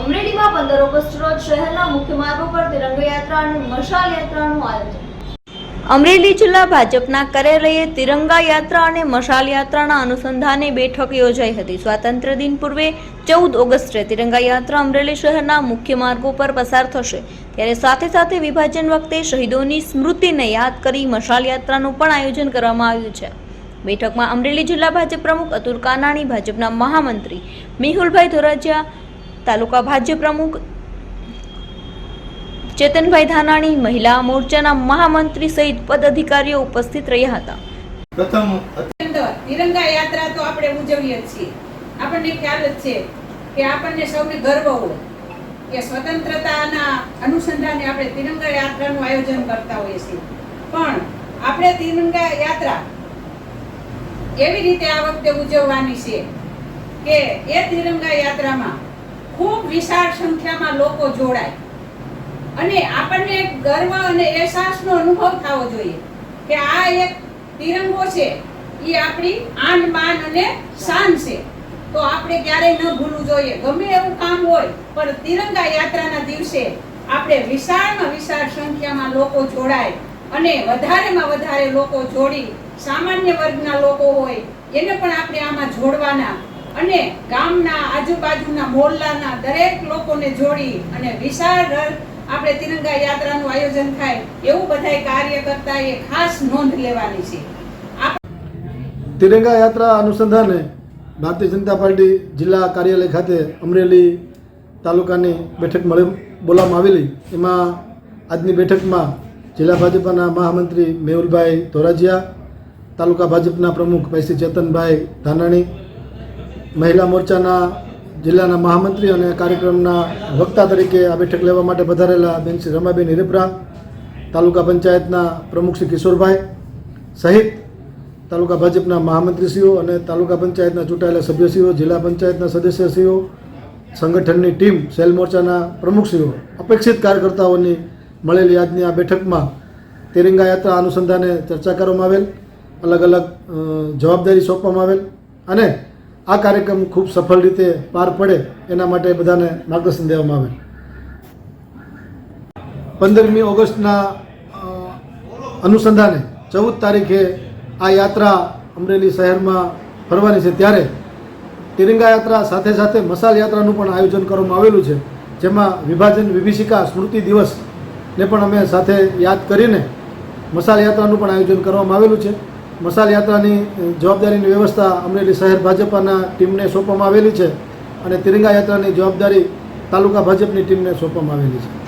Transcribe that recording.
અમરેલીમાં પંદર ઓગસ્ટ રોજ શહેરના મુખ્ય માર્ગો પર તિરંગા યાત્રાનું મશાલ યાત્રાનું આયોજન. અમરેલી જિલ્લા ભાજપના કરેલએ તિરંગા યાત્રા અને મશાલ યાત્રાના અનુસંધાને બેઠક યોજાઈ હતી. સ્વાતંત્ર્ય દિન પૂર્વે ચૌદ ઓગસ્ટે તિરંગા યાત્રા અમરેલી શહેરના મુખ્ય માર્ગો પર પસાર થશે. ત્યારે સાથે સાથે વિભાજન વખતે શહીદોની સ્મૃતિને યાદ કરી મશાલ યાત્રાનું પણ આયોજન કરવામાં આવ્યું છે. બેઠકમાં અમરેલી જિલ્લા ભાજપ પ્રમુખ અતુલ કાનાણી, ભાજપના મહામંત્રી મેહુલભાઈ ધોરાજીયા તાલુકા ભાજપ પ્રમુખ ચેતનભાઈ ધાનાણી મહિલા મોરચાના મહામંત્રી સહિત પદાધિકારીઓ ઉપસ્થિત રહ્યા હતા. પ્રથમ તિરંગા યાત્રા તો આપણે ઉજવીએ છીએ. આપણને ખ્યાલ જ છે કે આપણને સૌને ગર્વ હોય કે સ્વતંત્રતાના અનુસંધાને આપણે તિરંગા યાત્રાનું આયોજન કરતા હોઈએ છીએ. પણ આપણે તિરંગા યાત્રા એવી રીતે આ વખતે ઉજવવાની છે કે એ તિરંગા યાત્રામાં ખૂબ વિશાળ સંખ્યામાં લોકો જોડાય. અને આપણને એક ગર્વ અને અહેસાસનો અનુભવ થવો જોઈએ કે આ એક તિરંગો છે. એ આપણી આન બાન અને શાન છે. તો આપણે ક્યારેય ન ભૂલવું જોઈએ. ગમે એવું કામ હોય, પણ તિરંગા યાત્રાના દિવસે આપણે વિશાળમાં વિશાળ સંખ્યામાં લોકો જોડાય અને વધારેમાં વધારે લોકો જોડી સામાન્ય વર્ગના લોકો હોય, એને પણ આપણે આમાં જોડવાના અને ગામના આજુબાજુના મોહલ્લાના દરેક લોકોને જોડી અને વિશાળ આપણે તિરંગા યાત્રાનું આયોજન થાય એવું બધાય કાર્યકર્તાએ ખાસ નોંધ લેવાની છે. તિરંગા યાત્રા અનુસંધાને ભારતીય જનતા પાર્ટી જિલ્લા કાર્યાલય ખાતે અમરેલી તાલુકાની બેઠક મળી બોલાવવામાં આવેલી. એમાં આજની બેઠકમાં જિલ્લા ભાજપના મહામંત્રી મેહુલભાઈ ધોરાજીયા, તાલુકા ભાજપના પ્રમુખ ભાઈ શ્રી ચેતનભાઈ ધાનાણી મહિલા મોરચાના જિલ્લાના મહામંત્રી અને કાર્યક્રમના વક્તા તરીકે આ બેઠક લેવા માટે પધારેલા બેન શ્રી રમાબેન હિરેપરા, તાલુકા પંચાયતના પ્રમુખ શ્રી કિશોરભાઈ સહિત તાલુકા ભાજપના મહામંત્રીશ્રીઓ અને તાલુકા પંચાયતના ચૂંટાયેલા સભ્યશ્રીઓ, જિલ્લા પંચાયતના સદસ્યશ્રીઓ, સંગઠનની ટીમ, સેલ મોરચાના પ્રમુખશ્રીઓ, અપેક્ષિત કાર્યકર્તાઓની મળેલી આજની આ બેઠકમાં તિરંગા યાત્રા અનુસંધાને ચર્ચા કરવામાં આવેલ અલગ અલગ જવાબદારી સોંપવામાં આવેલ અને આ કાર્યક્રમ ખૂબ સફળ રીતે પાર પડે એના માટે બધાને માર્ગદર્શન દેવામાં આવે પંદરમી ઓગસ્ટના અનુસંધાને ચૌદ તારીખે આ યાત્રા અમરેલી શહેરમાં ફરવાની છે. ત્યારે તિરંગા યાત્રા સાથે સાથે મસાલ યાત્રાનું પણ આયોજન કરવામાં આવેલું છે. જેમાં વિભાજન, વિભીષિકા, સ્મૃતિ દિવસને પણ અમે સાથે યાદ કરીને મસાલ યાત્રાનું પણ આયોજન કરવામાં આવેલું છે. મસાલ યાત્રાની જવાબદારીની વ્યવસ્થા અમરેલી શહેર ભાજપાના ટીમને સોંપવામાં આવેલી છે અને તિરંગા યાત્રાની જવાબદારી તાલુકા ભાજપની ટીમને સોંપવામાં આવેલી છે.